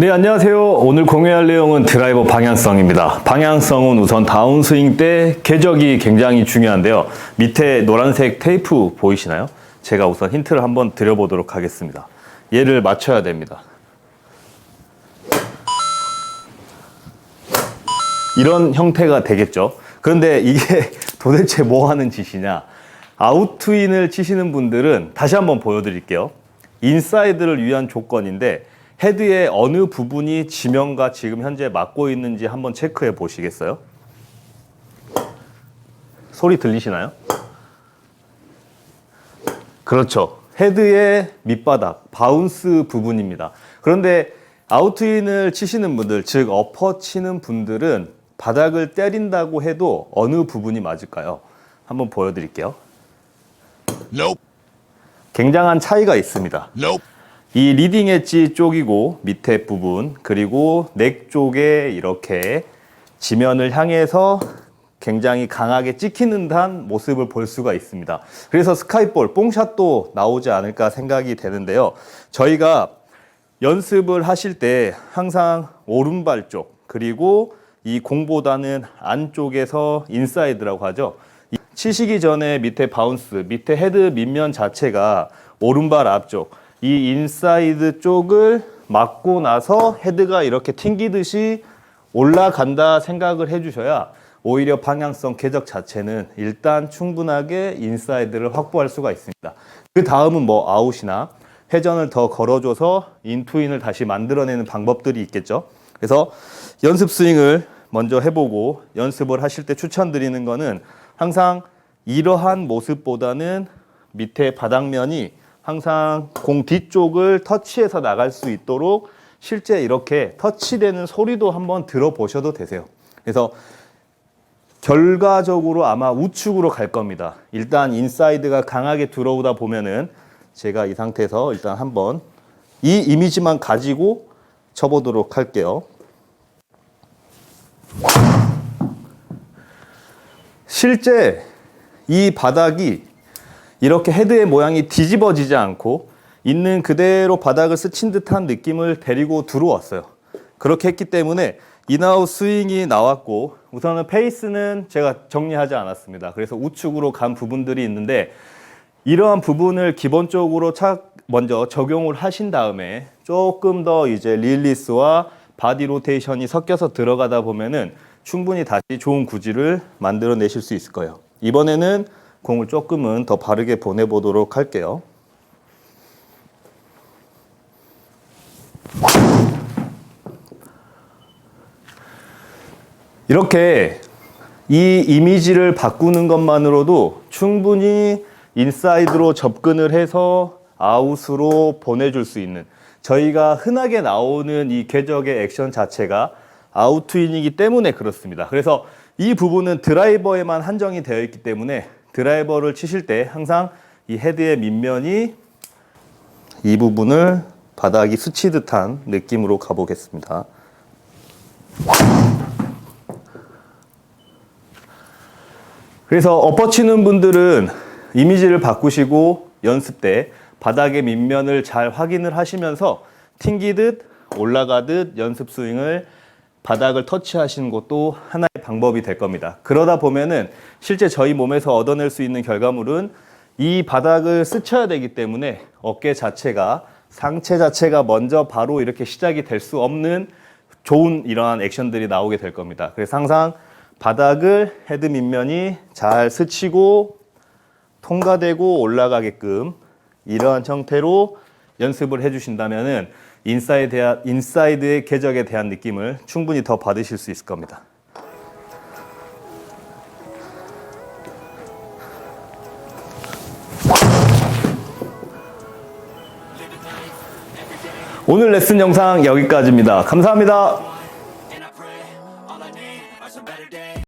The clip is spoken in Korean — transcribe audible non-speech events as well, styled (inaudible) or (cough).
네, 안녕하세요. 오늘 공유할 내용은 드라이버 방향성입니다. 방향성은 우선 다운스윙 때 궤적이 굉장히 중요한데요. 밑에 노란색 테이프 보이시나요? 제가 우선 힌트를 한번 드려보도록 하겠습니다. 얘를 맞춰야 됩니다. 이런 형태가 되겠죠. 그런데 이게 (laughs) 도대체 뭐 하는 짓이냐? 아웃트윈을 치시는 분들은 다시 한번 보여드릴게요. 인사이드를 위한 조건인데 헤드의 어느 부분이 지면과 지금 현재 맞고 있는지 한번 체크해 보시겠어요? 소리 들리시나요? 그렇죠. 헤드의 밑바닥, 바운스 부분입니다. 그런데 아웃트윈을 치시는 분들, 즉 어퍼 치는 분들은 바닥을 때린다고 해도 어느 부분이 맞을까요? 한번 보여드릴게요. Nope. 굉장한 차이가 있습니다. Nope. 이 리딩 엣지 쪽이고 밑에 부분 그리고 넥 쪽에 이렇게 지면을 향해서 굉장히 강하게 찍히는 듯한 모습을 볼 수가 있습니다. 그래서 스카이볼, 뽕샷도 나오지 않을까 생각이 되는데요. 저희가 연습을 하실 때 항상 오른발 쪽 그리고 이 공보다는 안쪽에서 인사이드라고 하죠. 이 치시기 전에 밑에 바운스, 밑에 헤드 밑면 자체가 오른발 앞쪽, 이 인사이드 쪽을 맞고 나서 헤드가 이렇게 튕기듯이 올라간다 생각을 해주셔야 오히려 방향성 궤적 자체는 일단 충분하게 인사이드를 확보할 수가 있습니다. 그 다음은 뭐 아웃이나 회전을 더 걸어줘서 인투인을 다시 만들어내는 방법들이 있겠죠. 그래서 연습 스윙을 먼저 해보고 연습을 하실 때 추천드리는 거는 항상 이러한 모습보다는 밑에 바닥면이 항상 공 뒤쪽을 터치해서 나갈 수 있도록 실제 이렇게 터치되는 소리도 한번 들어보셔도 되세요. 그래서 결과적으로 아마 우측으로 갈 겁니다. 일단 인사이드가 강하게 들어오다 보면은 제가 이 상태에서 일단 한번 이 이미지만 가지고 쳐보도록 할게요. 실제 이 바닥이 이렇게 헤드의 모양이 뒤집어지지 않고 있는 그대로 바닥을 스친 듯한 느낌을 데리고 들어왔어요. 그렇게 했기 때문에 인아웃 스윙이 나왔고 우선은 페이스는 제가 정리하지 않았습니다. 그래서 우측으로 간 부분들이 있는데 이러한 부분을 기본적으로 착 먼저 적용을 하신 다음에 조금 더 이제 릴리스와 바디 로테이션이 섞여서 들어가다 보면은 충분히 다시 좋은 구질을 만들어 내실 수 있을 거예요. 이번에는 공을 조금은 더 바르게 보내보도록 할게요. 이렇게 이 이미지를 바꾸는 것만으로도 충분히 인사이드로 접근을 해서 아웃으로 보내줄 수 있는 저희가 흔하게 나오는 이 궤적의 액션 자체가 아웃트윈이기 때문에 그렇습니다. 그래서 이 부분은 드라이버에만 한정이 되어 있기 때문에 드라이버를 치실 때 항상 이 헤드의 밑면이 이 부분을 바닥이 스치듯한 느낌으로 가보겠습니다. 그래서 엎어치는 분들은 이미지를 바꾸시고 연습 때 바닥의 밑면을 잘 확인을 하시면서 튕기듯 올라가듯 연습 스윙을 바닥을 터치하시는 것도 하나의 방법이 될 겁니다. 그러다 보면은 실제 저희 몸에서 얻어낼 수 있는 결과물은 이 바닥을 스쳐야 되기 때문에 어깨 자체가 상체 자체가 먼저 바로 이렇게 시작이 될 수 없는 좋은 이러한 액션들이 나오게 될 겁니다. 그래서 항상 바닥을 헤드 밑면이 잘 스치고 통과되고 올라가게끔 이러한 형태로 연습을 해주신다면은 인사이드에 대한, 인사이드의 궤적에 대한 느낌을 충분히 더 받으실 수 있을 겁니다. 오늘 레슨 영상 여기까지입니다. 감사합니다.